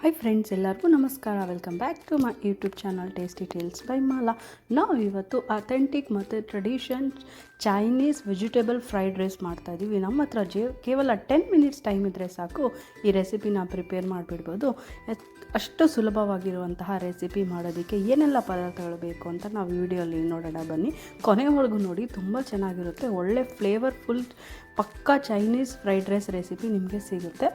Hi friends ಎಲ್ಲರಿಗೂ ನಮಸ್ಕಾರ. Welcome back to my YouTube channel tasty tales by Mala ನಾವು ಇವತ್ತು ಅಥೆಂಟಿಕ್ ಮತ್ತು tradition Chinese vegetable fried rice ಮಾಡ್ತಾ ಇದ್ದೀವಿ ನಮ್ಮ ಹತ್ರ ಜೇ, ಕೇವಲ ಟೆನ್ ಮಿನಿಟ್ಸ್ ಟೈಮ್ ಇದ್ದರೆ ಸಾಕು. ಈ ರೆಸಿಪಿನ ಪ್ರಿಪೇರ್ ಮಾಡಿಬಿಡ್ಬೋದು. ಅಷ್ಟು ಸುಲಭವಾಗಿರುವಂತಹ ರೆಸಿಪಿ ಮಾಡೋದಕ್ಕೆ ಏನೆಲ್ಲ ಪದಾರ್ಥಗಳು ಬೇಕು ಅಂತ ನಾವು ವಿಡಿಯೋಲಿ ನೋಡೋಣ ಬನ್ನಿ. ಕೊನೆವರೆಗೂ ನೋಡಿ, ತುಂಬ ಚೆನ್ನಾಗಿರುತ್ತೆ. ಒಳ್ಳೆ ಫ್ಲೇವರ್ಫುಲ್ ಪಕ್ಕಾ ಚೈನೀಸ್ ಫ್ರೈಡ್ ರೈಸ್ ರೆಸಿಪಿ ನಿಮಗೆ ಸಿಗುತ್ತೆ.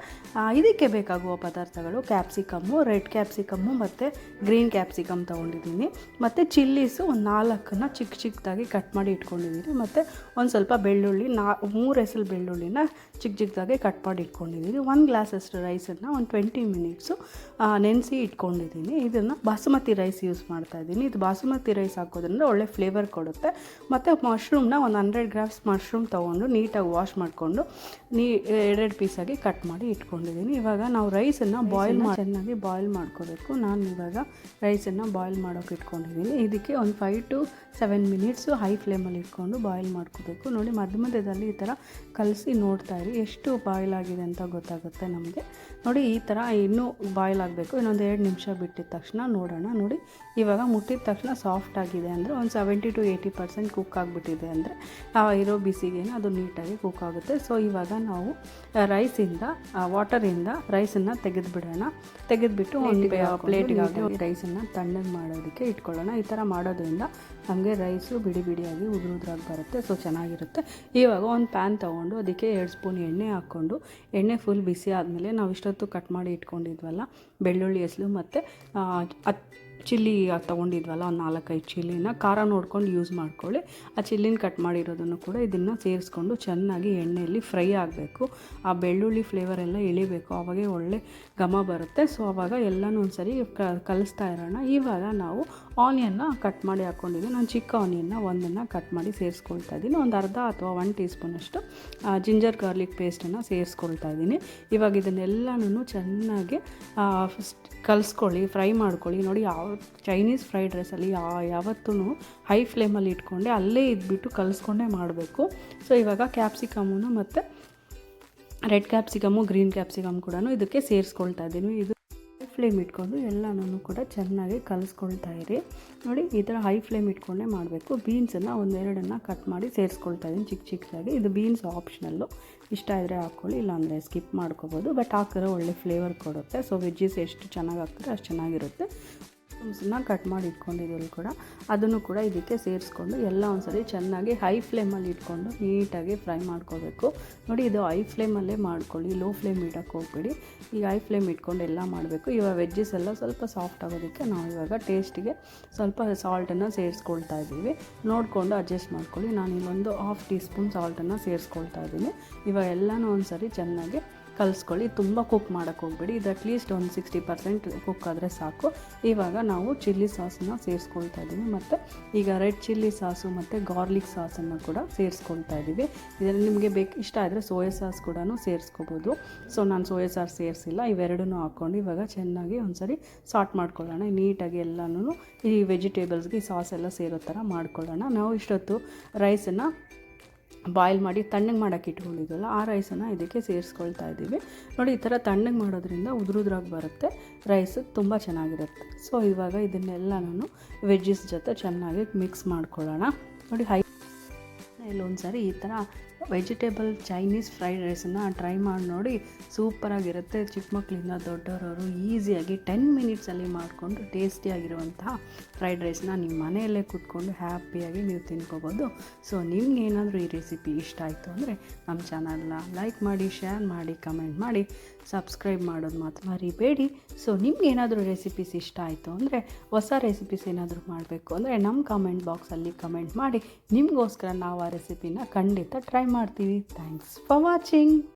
ಇದಕ್ಕೆ ಬೇಕಾಗುವ ಪದಾರ್ಥಗಳು ಕ್ಯಾಪ್ಸಿಕಮ್ಮು ರೆಡ್ ಕ್ಯಾಪ್ಸಿಕಮ್ಮು ಮತ್ತು ಗ್ರೀನ್ ಕ್ಯಾಪ್ಸಿಕಮ್ ತೊಗೊಂಡಿದ್ದೀನಿ. ಮತ್ತು ಚಿಲ್ಲೀಸು ಒಂದು ನಾಲ್ಕನ್ನು ಚಿಕ್ಕ ಚಿಕ್ಕದಾಗಿ ಕಟ್ ಮಾಡಿ ಇಟ್ಕೊಂಡಿದ್ದೀನಿ. ಮತ್ತು ಒಂದು ಸ್ವಲ್ಪ ಬೆಳ್ಳುಳ್ಳಿ, ನಾ, ಮೂರು ಹೆಸರು ಬೆಳ್ಳುಳ್ಳಿನ ಚಿಕ್ಕ ಚಿಕ್ಕದಾಗಿ ಕಟ್ ಮಾಡಿ ಇಟ್ಕೊಂಡಿದ್ದೀನಿ. ಒಂದು ಗ್ಲಾಸಷ್ಟು ರೈಸನ್ನು ಒಂದು ಟ್ವೆಂಟಿ ಮಿನಿಟ್ಸು ನೆನೆಸಿ ಇಟ್ಕೊಂಡಿದ್ದೀನಿ. ಇದನ್ನು ಬಾಸುಮತಿ ರೈಸ್ ಯೂಸ್ ಮಾಡ್ತಾ ಇದ್ದೀನಿ. ಇದು ಬಾಸುಮತಿ ರೈಸ್ ಹಾಕೋದ್ರಿಂದ ಒಳ್ಳೆ ಫ್ಲೇವರ್ ಕೊಡುತ್ತೆ. ಮತ್ತು ಮಶ್ರೂಮ್ನ ಒಂದು ಹಂಡ್ರೆಡ್ ಗ್ರಾಮ್ಸ್ ಮಶ್ರೂಮ್ ತೊಗೊಂಡು ನೀಟಾಗಿ ವಾಶ್ ಮಾಡಿಕೊಂಡು ನೀ ಎರಡೆರಡು ಪೀಸಾಗಿ ಕಟ್ ಮಾಡಿ ಇಟ್ಕೊಂಡಿದ್ದೀನಿ. ಇವಾಗ ನಾವು ರೈಸನ್ನು ಬಾಯ್ಲ್ ಮಾಡಿ ಚೆನ್ನಾಗಿ ಬಾಯ್ಲ್ ಮಾಡ್ಕೋಬೇಕು. ನಾನು ಇವಾಗ ರೈಸನ್ನು ಬಾಯ್ಲ್ ಮಾಡೋಕೆ ಇಟ್ಕೊಂಡಿದ್ದೀನಿ. ಇದಕ್ಕೆ ಒಂದು five to seven minutes high ಫ್ಲೇಮಲ್ಲಿ ಇಟ್ಕೊಂಡು ಬಾಯ್ಲ್ ಮಾಡ್ಕೋಬೇಕು. ನೋಡಿ ಮಧ್ಯ ಮಧ್ಯದಲ್ಲಿ ಈ ಥರ ಕಲಸಿ ನೋಡ್ತಾ ಇರಿ. ಎಷ್ಟು ಬಾಯ್ಲ್ ಆಗಿದೆ ಅಂತ ಗೊತ್ತಾಗುತ್ತೆ ನಮಗೆ. ನೋಡಿ ಈ ಥರ ಇನ್ನೂ ಬಾಯ್ಲ್ ಆಗಬೇಕು. ಇನ್ನೊಂದು ಎರಡು ನಿಮಿಷ ಬಿಟ್ಟಿದ ತಕ್ಷಣ ನೋಡೋಣ. ನೋಡಿ ಇವಾಗ ಮುಟ್ಟಿದ ತಕ್ಷಣ ಸಾಫ್ಟ್ ಆಗಿದೆ ಅಂದರೆ ಒಂದು seventy to eighty percent cook ಆಗಿಬಿಟ್ಟಿದೆ ಅಂದರೆ ಆ ಇರೋ ಬಿಸಿಗೆ ಅದು ನೀಟಾಗಿ ಕುಕ್ ಆಗುತ್ತೆ. ಸೊ ಇವಾಗ ನಾವು ರೈಸಿಂದ ವಾಟರಿಂದ ರೈಸನ್ನು ತೆಗೆದುಬಿಡೋಣ. ತೆಗೆದುಬಿಟ್ಟು ಒಂದು ಪ್ಲೇಟಿಗೆ ರೈಸನ್ನು ತಣ್ಣಗೆ ಮಾಡೋದಕ್ಕೆ ಇಟ್ಕೊಳ್ಳೋಣ. ಈ ಥರ ಮಾಡೋದ್ರಿಂದ ನಮಗೆ ರೈಸು ಬಿಡಿ ಬಿಡಿಯಾಗಿ ಉದುರು ಉದುರಾಗಿ ಬರುತ್ತೆ. ಸೊ ಚೆನ್ನಾಗಿರುತ್ತೆ. ಇವಾಗ ಒಂದು ಪ್ಯಾನ್ ತೊಗೊಂಡು ಅದಕ್ಕೆ ಎರಡು ಸ್ಪೂನ್ ಎಣ್ಣೆ ಹಾಕ್ಕೊಂಡು ಎಣ್ಣೆ ಫುಲ್ ಬಿಸಿ ಆದಮೇಲೆ ನಾವು ಇಷ್ಟೊತ್ತು ಕಟ್ ಮಾಡಿ ಇಟ್ಕೊಂಡಿದ್ವಲ್ಲ ಬೆಳ್ಳುಳ್ಳಿ ಹೆಸಲು ಮತ್ತು ಚಿಲ್ಲಿ ತೊಗೊಂಡಿದ್ವಲ್ಲ ಒಂದು ನಾಲ್ಕೈದು ಚಿಲ್ಲಿನ ಖಾರ ನೋಡ್ಕೊಂಡು ಯೂಸ್ ಮಾಡ್ಕೊಳ್ಳಿ. ಆ ಚಿಲ್ಲಿನ ಕಟ್ ಮಾಡಿರೋದನ್ನು ಕೂಡ ಇದನ್ನು ಸೇರಿಸ್ಕೊಂಡು ಚೆನ್ನಾಗಿ ಎಣ್ಣೆಯಲ್ಲಿ ಫ್ರೈ ಆಗಬೇಕು. ಆ ಬೆಳ್ಳುಳ್ಳಿ ಫ್ಲೇವರ್ ಎಲ್ಲ ಇಳಿಬೇಕು ಆವಾಗೆ ಒಳ್ಳೆ ಘಮ ಬರುತ್ತೆ. ಸೊ ಆವಾಗ ಎಲ್ಲನೂ ಒಂದು ಸರಿ ಕ, ಕಲಿಸ್ತಾ ಇರೋಣ. ಇವಾಗ ನಾವು ಆನಿಯನ್ನ ಕಟ್ ಮಾಡಿ ಹಾಕ್ಕೊಂಡಿದ್ದೀನಿ ನಾನು ಚಿಕ್ಕ ಆನಿಯನ್ನ ಒಂದನ್ನು ಕಟ್ ಮಾಡಿ ಸೇರಿಸ್ಕೊಳ್ತಾ ಇದ್ದೀನಿ. ಒಂದು ಅರ್ಧ ಅಥವಾ ಒನ್ ಟೀ ಸ್ಪೂನಷ್ಟು ಜಿಂಜರ್ ಗಾರ್ಲಿಕ್ ಪೇಸ್ಟನ್ನು ಸೇರಿಸ್ಕೊಳ್ತಾ ಇದ್ದೀನಿ. ಇವಾಗ ಇದನ್ನೆಲ್ಲನೂ ಚೆನ್ನಾಗಿ ಕಲಿಸ್ಕೊಳ್ಳಿ ಫ್ರೈ ಮಾಡ್ಕೊಳ್ಳಿ. ನೋಡಿ ಯಾವ ಚೈನೀಸ್ ಫ್ರೈಡ್ ರೈಸಲ್ಲಿ ಯಾ ಯಾವತ್ತೂ ಹೈ ಫ್ಲೇಮಲ್ಲಿ ಇಟ್ಕೊಂಡೆ, ಅಲ್ಲೇ ಇದ್ಬಿಟ್ಟು ಕಲಿಸ್ಕೊಂಡೇ ಮಾಡಬೇಕು. ಸೊ ಇವಾಗ ಕ್ಯಾಪ್ಸಿಕಮನ್ನು ಮತ್ತು ರೆಡ್ ಕ್ಯಾಪ್ಸಿಕಮು ಗ್ರೀನ್ ಕ್ಯಾಪ್ಸಿಕಮ್ ಕೂಡ ಇದಕ್ಕೆ ಸೇರಿಸ್ಕೊಳ್ತಾ ಇದ್ದೀನಿ. ಇದು ಹೈ ಫ್ಲೇಮ್ ಇಟ್ಕೊಂಡು ಎಲ್ಲನೂ ಕೂಡ ಚೆನ್ನಾಗಿ ಕಲಿಸ್ಕೊಳ್ತಾ ಇರಿ. ನೋಡಿ, ಈ ಥರ ಹೈ ಫ್ಲೇಮ್ ಇಟ್ಕೊಂಡೇ ಮಾಡಬೇಕು. ಬೀನ್ಸನ್ನು ಒಂದೆರಡನ್ನು ಕಟ್ ಮಾಡಿ ಸೇರಿಸ್ಕೊಳ್ತಾ ಇದ್ದೀನಿ ಚಿಕ್ಕ ಚಿಕ್ಕದಾಗಿ ಇದು ಬೀನ್ಸ್ ಆಪ್ಷನಲ್ಲು ಇಷ್ಟ ಇದ್ದರೆ ಹಾಕ್ಕೊಳ್ಳಿ, ಇಲ್ಲಾಂದರೆ ಸ್ಕಿಪ್ ಮಾಡ್ಕೋಬೋದು. ಬಟ್ ಹಾಕಿದ್ರೆ ಒಳ್ಳೆ ಫ್ಲೇವರ್ ಕೊಡುತ್ತೆ. ಸೊ ವೆಜ್ಜೀಸ್ ಎಷ್ಟು ಚೆನ್ನಾಗಿ ಹಾಕ್ತಾರೆ ಅಷ್ಟು ಚೆನ್ನಾಗಿರುತ್ತೆ. ನ ಕಟ್ ಮಾಡಿ ಇಟ್ಕೊಂಡಿದ್ದೀವಿ ಕೂಡ. ಅದನ್ನು ಕೂಡ ಇದಕ್ಕೆ ಸೇರಿಸ್ಕೊಂಡು ಎಲ್ಲ ಒಂದ್ಸರಿ ಚೆನ್ನಾಗಿ ಹೈ ಫ್ಲೇಮಲ್ಲಿ ಇಟ್ಕೊಂಡು ನೀಟಾಗಿ ಫ್ರೈ ಮಾಡ್ಕೋಬೇಕು. ನೋಡಿ ಇದು ಹೈ ಫ್ಲೇಮಲ್ಲೇ ಮಾಡ್ಕೊಳ್ಳಿ ಲೋ ಫ್ಲೇಮ್ ಇಡೋಕ್ಕೆ ಹೋಗ್ಬೇಡಿ. ಈಗ ಹೈ ಫ್ಲೇಮ್ ಇಟ್ಕೊಂಡು ಎಲ್ಲ ಮಾಡಬೇಕು. ಇವಾಗ ವೆಜ್ಜಸ್ ಎಲ್ಲ ಸ್ವಲ್ಪ ಸಾಫ್ಟ್ ಆಗೋದಕ್ಕೆ ನಾವು ಇವಾಗ ಟೇಸ್ಟಿಗೆ ಸ್ವಲ್ಪ ಸಾಲ್ಟನ್ನು ಸೇರಿಸ್ಕೊಳ್ತಾ ಇದ್ದೀವಿ. ನೋಡಿಕೊಂಡು ಅಡ್ಜಸ್ಟ್ ಮಾಡ್ಕೊಳ್ಳಿ. ನಾನು ಇಲ್ಲೊಂದು ಹಾಫ್ ಟೀ ಸ್ಪೂನ್ ಸಾಲ್ಟನ್ನು ಸೇರಿಸ್ಕೊಳ್ತಾ ಇದ್ದೀನಿ. ಇವಾಗ ಎಲ್ಲನೂ ಒಂದ್ಸರಿ ಚೆನ್ನಾಗಿ ಕಲಿಸ್ಕೊಳ್ಳಿ, ತುಂಬ ಕುಕ್ ಮಾಡೋಕ್ಕೆ ಹೋಗ್ಬೇಡಿ. ಇದು ಅಟ್ಲೀಸ್ಟ್ ಒಂದು ಸಿಕ್ಸ್ಟಿ ಪರ್ಸೆಂಟ್ ಕುಕ್ ಆದರೆ ಸಾಕು. ಇವಾಗ ನಾವು ಚಿಲ್ಲಿ ಸಾಸನ್ನ ಸೇರಿಸ್ಕೊಳ್ತಾ ಇದ್ದೀವಿ ಮತ್ತು ಈಗ ರೆಡ್ ಚಿಲ್ಲಿ ಸಾಸು ಮತ್ತು ಗಾರ್ಲಿಕ್ ಸಾಸನ್ನು ಕೂಡ ಸೇರಿಸ್ಕೊಳ್ತಾ ಇದ್ದೀವಿ ಇದರಲ್ಲಿ ನಿಮಗೆ ಬೇಕು, ಇಷ್ಟ ಆದರೆ ಸೋಯಾ ಸಾಸ್ ಕೂಡ ಸೇರಿಸ್ಕೋಬೋದು. ಸೊ ನಾನು ಸೋಯಾ ಸಾಸ್ ಸೇರಿಸಿಲ್ಲ ಇವೆರಡೂ ಹಾಕ್ಕೊಂಡು ಇವಾಗ ಚೆನ್ನಾಗಿ ಒಂದ್ಸರಿ ಸಾಟ್ ಮಾಡ್ಕೊಳ್ಳೋಣ. ನೀಟಾಗಿ ಎಲ್ಲನೂ ಈ ವೆಜಿಟೇಬಲ್ಸ್ಗೆ ಈ ಸಾಸ್ ಎಲ್ಲ ಸೇರೋ ಥರ ಮಾಡ್ಕೊಳ್ಳೋಣ. ನಾವು ಇಷ್ಟೊತ್ತು ರೈಸನ್ನು ಬಾಯ್ಲ್ ಮಾಡಿ ತಣ್ಣಗೆ ಮಾಡೋಕ್ಕೆ ಇಟ್ಕೊಂಡಿದ್ವಲ್ಲ ಆ ರೈಸನ್ನು ಇದಕ್ಕೆ ಸೇರಿಸ್ಕೊಳ್ತಾ ಇದ್ದೀವಿ. ನೋಡಿ, ಈ ಥರ ತಣ್ಣಗೆ ಮಾಡೋದ್ರಿಂದ ಉದುರುದ್ರಾಗಿ ಬರುತ್ತೆ. ರೈಸ್ ತುಂಬ ಚೆನ್ನಾಗಿರುತ್ತೆ. ಸೊ ಇವಾಗ ಇದನ್ನೆಲ್ಲ ನಾನು ವೆಜ್ಜಸ್ ಜೊತೆ ಚೆನ್ನಾಗಿ ಮಿಕ್ಸ್ ಮಾಡ್ಕೊಳ್ಳೋಣ. ನೋಡಿ ಹೈ ಇಲ್ಲೊಂದು ಸಾರಿ ಈ ಥರ ವೆಜಿಟೇಬಲ್ ಚೈನೀಸ್ ಫ್ರೈಡ್ ರೈಸನ್ನು ಟ್ರೈ ಮಾಡಿ ನೋಡಿ ಸೂಪರಾಗಿರುತ್ತೆ ಚಿಕ್ಕ ಮಕ್ಕಳಿಂದ ದೊಡ್ಡವರವರು ಈಸಿಯಾಗಿ ಟೆನ್ ಮಿನಿಟ್ಸಲ್ಲಿ ಮಾಡಿಕೊಂಡು ಟೇಸ್ಟಿಯಾಗಿರುವಂತಹ ಫ್ರೈಡ್ ರೈಸ್ನ ನಿಮ್ಮ ಮನೆಯಲ್ಲೇ ಕೂತ್ಕೊಂಡು ಹ್ಯಾಪಿಯಾಗಿ ನೀವು ತಿನ್ಕೋಬೋದು. ಸೊ ನಿಮ್ಗೇನಾದರೂ ಈ ರೆಸಿಪಿ ಇಷ್ಟ ಆಯಿತು ಅಂದರೆ ನಮ್ಮ ಚಾನಲ್ನ ಲೈಕ್ ಮಾಡಿ ಶೇರ್ ಮಾಡಿ ಕಮೆಂಟ್ ಮಾಡಿ ಸಬ್ಸ್ಕ್ರೈಬ್ ಮಾಡೋದು ಮಾತ್ರ ಮರಿಬೇಡಿ. ಸೊ ನಿಮ್ಗೇನಾದರೂ ರೆಸಿಪೀಸ್ ಇಷ್ಟ ಆಯಿತು ಅಂದರೆ, ಹೊಸ ರೆಸಿಪೀಸ್ ಏನಾದರೂ ಮಾಡಬೇಕು ಅಂದರೆ ನಮ್ಮ ಕಮೆಂಟ್ ಬಾಕ್ಸಲ್ಲಿ ಕಮೆಂಟ್ ಮಾಡಿ. ನಿಮಗೋಸ್ಕರ ನಾವು ಆ ರೆಸಿಪಿನ ಖಂಡಿತ ಟ್ರೈ ಮಾಡ್ತೀವಿ ಥ್ಯಾಂಕ್ಸ್ ಫಾರ್ ವಾಚಿಂಗ್